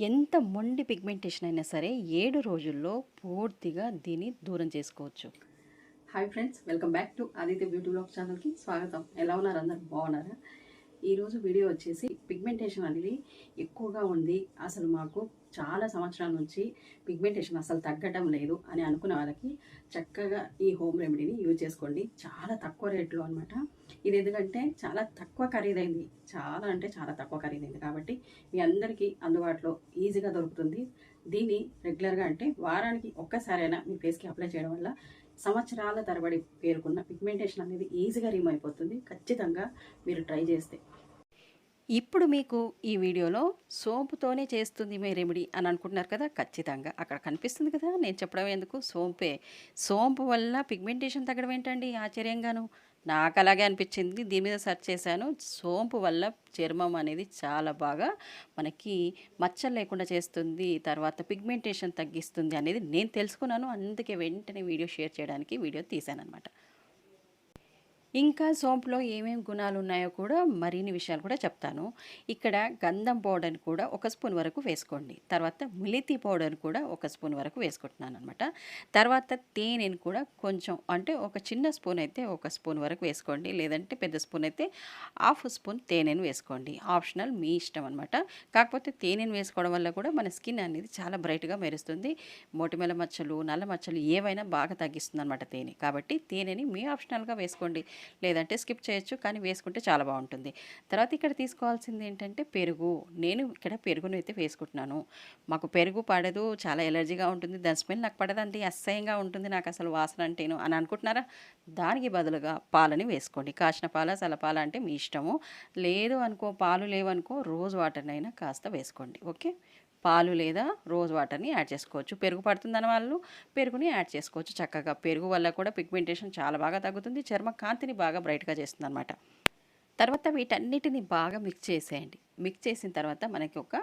ఎంత మొండి పిగ్మెంటేషన్ అయినా సరే ఏడు రోజుల్లో పూర్తిగా దీన్ని దూరం చేసుకోవచ్చు. Hi friends welcome back to Aditya beauty blog ఛానల్కి స్వాగతం. ఎలా ఉన్నారు అందరు? బాగున్నారా? ఈరోజు వీడియో వచ్చేసి పిగ్మెంటేషన్ అనేది ఎక్కువగా ఉంది. అసలు మాకు చాలా సంవత్సరాల నుంచి పిగ్మెంటేషన్ అసలు తగ్గడం లేదు అని అనుకున్న వాళ్ళకి చక్కగా ఈ హోమ్ రెమెడీని యూజ్ చేసుకోండి. చాలా తక్కువ రేట్లో అనమాట ఇది ఎందుకంటే చాలా తక్కువ ఖరీదైంది. చాలా అంటే చాలా తక్కువ ఖరీదైంది కాబట్టి మీ అందరికీ అందుబాటులో ఈజీగా దొరుకుతుంది. దీన్ని రెగ్యులర్గా అంటే వారానికి ఒక్కసారైనా మీ ఫేస్కి అప్లై చేయడం వల్ల సంవత్సరాల తరబడి పేరుకున్న పిగ్మెంటేషన్ అనేది ఈజీగా రిమూవ్ అయిపోతుంది. ఖచ్చితంగా మీరు ట్రై చేస్తే. ఇప్పుడు మీకు ఈ వీడియోలో సోంపుతోనే చేస్తుంది మీ రెమెడీ అని అనుకుంటున్నారు కదా? ఖచ్చితంగా. అక్కడ కనిపిస్తుంది కదా? నేను చెప్పడం ఎందుకు? సోంపే. సోంపు వల్ల పిగ్మెంటేషన్ తగ్గడం ఏంటండి? ఆశ్చర్యంగాను. నాకు అలాగే అనిపించింది. దీని మీద సెర్చ్ చేశాను. సోంపు వల్ల చర్మం అనేది చాలా బాగా మనకి మచ్చలు లేకుండా చేస్తుంది. తర్వాత పిగ్మెంటేషన్ తగ్గిస్తుంది అనేది నేను తెలుసుకున్నాను. అందుకే వెంటనే వీడియో షేర్ చేయడానికి వీడియో తీశాను అనమాట ఇంకా సోంపులో ఏమేమి గుణాలు ఉన్నాయో కూడా మరిన్ని విషయాలు కూడా చెప్తాను. ఇక్కడ గంధం పౌడర్ కూడా ఒక స్పూన్ వరకు వేసుకోండి. తర్వాత మిలితి పౌడర్ కూడా ఒక స్పూన్ వరకు వేసుకుంటున్నాను అనమాట తర్వాత తేనెను కూడా కొంచెం అంటే ఒక చిన్న స్పూన్ అయితే ఒక స్పూన్ వరకు వేసుకోండి. లేదంటే పెద్ద స్పూన్ అయితే హాఫ్ స్పూన్ తేనెను వేసుకోండి. ఆప్షనల్ మీ ఇష్టం అనమాట కాకపోతే తేనెను వేసుకోవడం వల్ల కూడా మన స్కిన్ అనేది చాలా బ్రైట్గా మెరుస్తుంది. మొటిమల మచ్చలు నల్ల మచ్చలు ఏవైనా బాగా తగ్గిస్తుంది అనమాట తేనె. కాబట్టి తేనెని మీ ఆప్షనల్గా వేసుకోండి. లేదంటే స్కిప్ చేయొచ్చు కానీ వేసుకుంటే చాలా బాగుంటుంది. తర్వాత ఇక్కడ తీసుకోవాల్సింది ఏంటంటే పెరుగు. నేను ఇక్కడ పెరుగును అయితే వేసుకుంటున్నాను. మాకు పెరుగు పడదు చాలా ఎలర్జీగా ఉంటుంది. దాని స్మెల్ నాకు పడదండి అసహ్యంగా ఉంటుంది నాకు అసలు వాసన అంటేను అని అనుకుంటున్నారా? దానికి బదులుగా పాలని వేసుకోండి. కాచిన పాల చల్లపాల అంటే మీ ఇష్టము. లేదు అనుకో పాలు లేవనుకో రోజు వాటర్నైనా కాస్త వేసుకోండి. ఓకే? పాలు లేదా రోజ్ వాటర్ని యాడ్ చేసుకోవచ్చు. పెరుగు పడుతుందని వాళ్ళు పెరుగుని యాడ్ చేసుకోవచ్చు. చక్కగా పెరుగు వల్ల కూడా పిగ్మెంటేషన్ చాలా బాగా తగ్గుతుంది. చర్మ కాంతిని బాగా బ్రైట్గా చేస్తుంది అనమాట తర్వాత వీటన్నిటిని బాగా మిక్స్ చేసేయండి. మిక్స్ చేసిన తర్వాత మనకి ఒక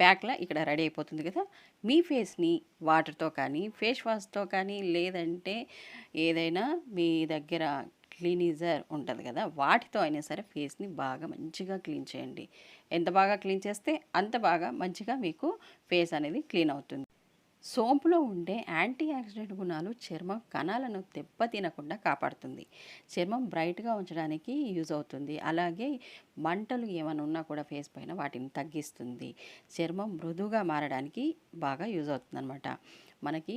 ప్యాక్లా ఇక్కడ రెడీ అయిపోతుంది కదా. మీ ఫేస్ని వాటర్తో కానీ ఫేస్ వాష్తో కానీ లేదంటే ఏదైనా మీ దగ్గర క్లీనిజర్ ఉంటుంది కదా వాటితో అయినా సరే ఫేస్ని బాగా మంచిగా క్లీన్ చేయండి. ఎంత బాగా క్లీన్ చేస్తే అంత బాగా మంచిగా మీకు ఫేస్ అనేది క్లీన్ అవుతుంది. సోంపులో ఉండే యాంటీ ఆక్సిడెంట్ గుణాలు చర్మ కణాలను దెబ్బతినకుండా కాపాడుతుంది. చర్మం బ్రైట్గా ఉంచడానికి యూజ్ అవుతుంది. అలాగే మంటలు ఏమైనా ఉన్నా కూడా ఫేస్ పైన వాటిని తగ్గిస్తుంది. చర్మం మృదువుగా మారడానికి బాగా యూజ్ అవుతుంది అనమాట మనకి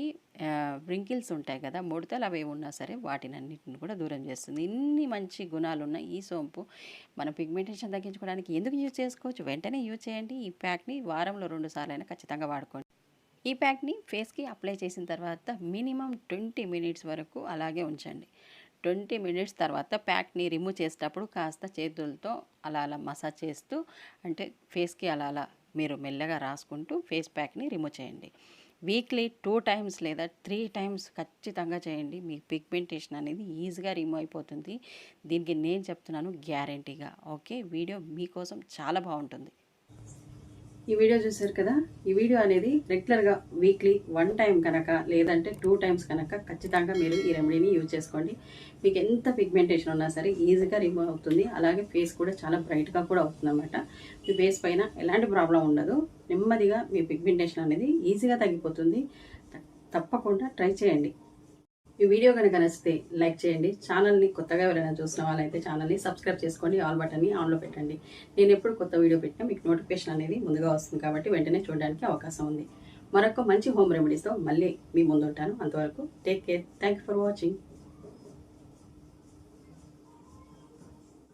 వ్రింకిల్స్ ఉంటాయి కదా ముడతలు అవి ఉన్నా సరే వాటిని అన్నిటిని కూడా దూరం చేస్తుంది. ఇన్ని మంచి గుణాలు ఉన్న ఈ సోంపు మన పిగ్మెంటేషన్ తగ్గించుకోవడానికి ఎందుకు యూజ్ చేసుకోవచ్చు? వెంటనే యూజ్ చేయండి. ఈ ప్యాక్ని వారంలో రెండు సార్లు అయినా ఖచ్చితంగా వాడుకోండి. ఈ ప్యాక్ని ఫేస్కి అప్లై చేసిన తర్వాత మినిమం ట్వంటీ మినిట్స్ వరకు అలాగే ఉంచండి. ట్వంటీ మినిట్స్ తర్వాత ప్యాక్ని రిమూవ్ చేసేటప్పుడు కాస్త చేతులతో అలా అలా మసాజ్ చేస్తూ అంటే ఫేస్కి అలా అలా మీరు మెల్లగా రాసుకుంటూ ఫేస్ ప్యాక్ని రిమూవ్ చేయండి. వీక్లీ టూ టైమ్స్ లేదా త్రీ టైమ్స్ ఖచ్చితంగా చేయండి. మీ పిగ్మెంటేషన్ అనేది ఈజీగా రిమూవ్ అయిపోతుంది. దీనికి నేను చెప్తున్నాను గ్యారంటీగా. ఓకే? వీడియో మీకోసం చాలా బాగుంటుంది. ఈ వీడియో చూసారు కదా? ఈ వీడియో అనేది రెగ్యులర్గా వీక్లీ వన్ టైం కనుక లేదంటే టూ టైమ్స్ కనుక ఖచ్చితంగా మీరు ఈ రెమెడీని యూజ్ చేసుకోండి. మీకు ఎంత పిగ్మెంటేషన్ ఉన్నా సరే ఈజీగా రిమూవ్ అవుతుంది. అలాగే ఫేస్ కూడా చాలా బ్రైట్గా కూడా అవుతుంది అనమాట మీ ఫేస్ పైన ఎలాంటి ప్రాబ్లం ఉండదు. నెమ్మదిగా మీ పిగ్మెంటేషన్ అనేది ఈజీగా తగ్గిపోతుంది. తప్పకుండా ట్రై చేయండి. ఈ వీడియో కనుక నచ్చితే లైక్ చేయండి. ఛానల్ని కొత్తగా ఎవరైనా చూసిన వాళ్ళైతే ఛానల్ని సబ్స్క్రైబ్ చేసుకోండి. ఆల్ బటన్ని ఆన్లో పెట్టండి. నేను ఎప్పుడు కొత్త వీడియో పెట్టినా మీకు నోటిఫికేషన్ అనేది ముందుగా వస్తుంది కాబట్టి వెంటనే చూడడానికి అవకాశం ఉంది. మరొక మంచి హోమ్ రెమెడీస్తో మళ్ళీ మీ ముందు ఉంటాను అంతవరకు take care. Thank for watching.